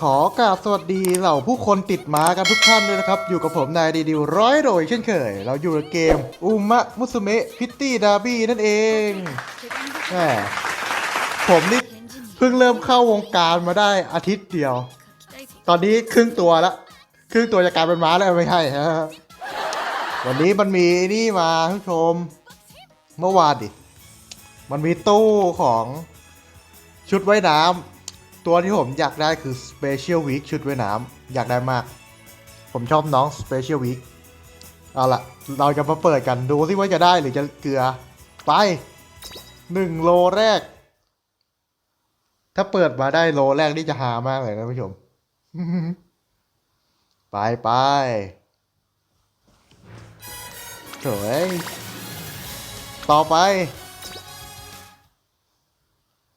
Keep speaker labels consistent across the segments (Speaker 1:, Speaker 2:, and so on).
Speaker 1: ขอกราบสวัสดีเหล่าผู้คนติดหมากันทุกท่านด้วยนะครับ อยู่กับผมนายดีดิวร้อยโดยเช่นเคย เราอยู่ในเกมอุมะมุสุเมะพิตตี้ดาร์บี้นั่นเองแหมผมนี่เพิ่งเริ่มเข้าวงการมาได้อาทิตย์เดียว ตอนนี้ครึ่งตัวละ ครึ่งตัวจะกลายเป็นม้าแล้วไม่ใช่ฮะวันนี้มันมีนี่มาท่านชม เมื่อวานดิ มันมีตู้ของชุดว่ายน้ำ ตัวที่ผมอยากได้คือ Special Week ชุดว่ายน้ำอยากได้มาก ผมชอบน้อง Special Week เอาละเราจะมาเปิดกันดูสิว่าจะได้หรือจะเกลือ ไปหนึ่งโลแรก ถ้าเปิดมาได้โลแรกนี่จะหามากเลยนะผู้ชม ไปไปสวยต่อไป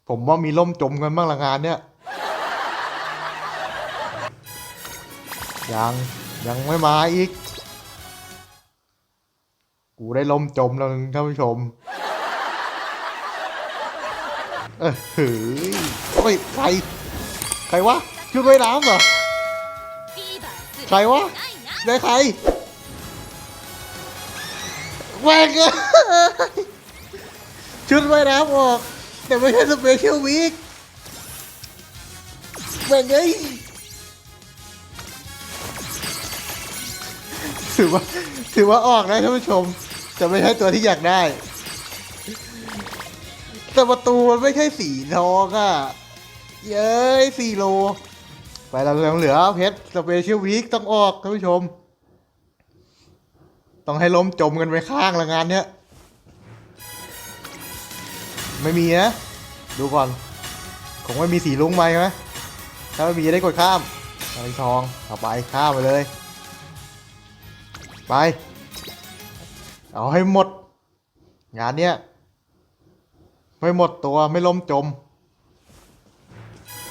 Speaker 1: ผมว่ามีล่มจมกันบ้างละงานเนี่ย ยังยังไม่มาอีก กูได้ล่มจมแล้วนึงท่านผู้ชม เออเฮ้ยโอ้ยใคร ใครวะชุดว่ายน้ำเหรอ ใครวะ ได้ใครแหวกชุดว่ายน้ำออก แต่ไม่ใช่สเปเชียลวีคแหวกเอ้ย ถือว่า ถือว่าออกนะท่านผู้ชม แต่ไม่ใช่ตัวที่อยากได้ แต่ประตูมันไม่ใช่สีทองอะ เย้ยสี่โล ไปเราเหลือเหลือเพชรสเปเชียลวีคต้องออกท่านผู้ชม ต้องให้ล้มจมกันไปข้างละงานเนี้ย ไม่มีนะ ดูก่อน คงไม่มีสีลุงไหมไหมถ้าไม่มีจะได้กดข้ามอาไปทองเอาไปข้ามไปเลย ไป เอาให้หมด งานเนี้ย ไม่หมดตัวไม่ล้มจม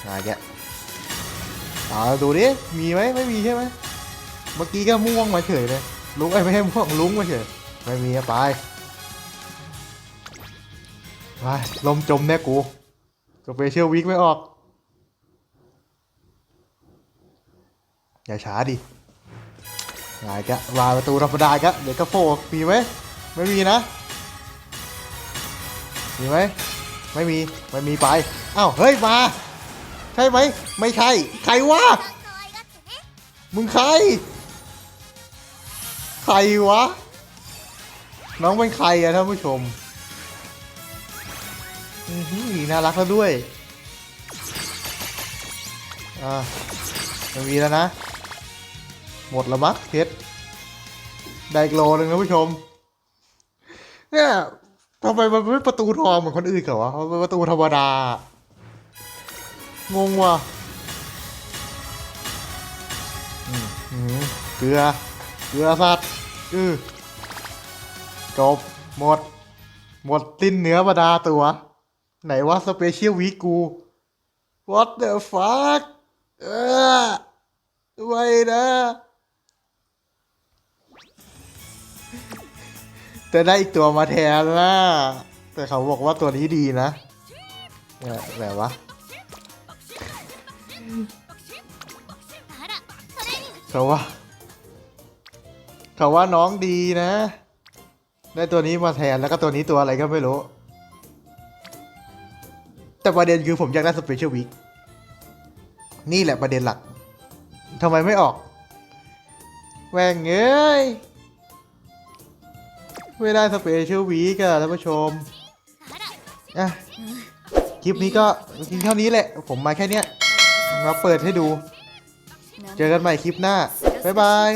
Speaker 1: งานแกเอาดูดิ มีไหมไม่มีใช่ไหมเมื่อกี้ก็ม่วงมาเฉยเลยลุงไอ้ไม่ใช่ม่วงลุงมาเฉยไม่มีอะไปไปลมจมแน่กูสเปเชียลวิกไม่ออก อย่าช้าดิ งายกะวางประตูธรรมดากะเดี๋ยวก็โฟกมีไหมไม่มีนะ มีไหมไม่มีไม่มีไปอ้าวเฮ้ยมา ใช่ไหมไม่ใช่ ใครวะมึงใคร ใครวะ น้องเป็นใครอะท่านผู้ชมอือหือน่ารักแล้วด้วย อ่ามีแล้วนะ หมดล้วมั้งเพชรได้อีกโลนึงนะผู้ชม เนี่ยทำไมมันไม่ประตูทองเหมือนคนอื่นเขาวะมันเป็นประตูธรรมดา งงว่ะอือืมเกลือ เกลือสัตว์อือจบ หมด หมดสิ้นเนื้อประดาตัว ไหนว่าสเปเชียลวีกู What the fuck เออ จะได้อีกตัวมาแทนนะแต่เขาบอกว่าตัวนี้ดีนะเนี่ยแบบวะเขาว่าเขาว่าน้องดีนะ ได้ตัวนี้มาแทนแล้วก็ตัวนี้ตัวอะไรก็ไม่รู้ แต่ประเด็นคือผมอยากได้สเปเชียลวีคนี่แหละประเด็นหลักทำไมไม่ออกแหวงเอ้ย ไม่ได้สเปเชียลวีกอะท่านผู้ชมอะคลิปนี้ก็กินเท่านี้แหละ ผมมาแค่เนี้ยมาเปิดให้ดู เจอกันใหม่คลิปหน้า บ๊ายบาย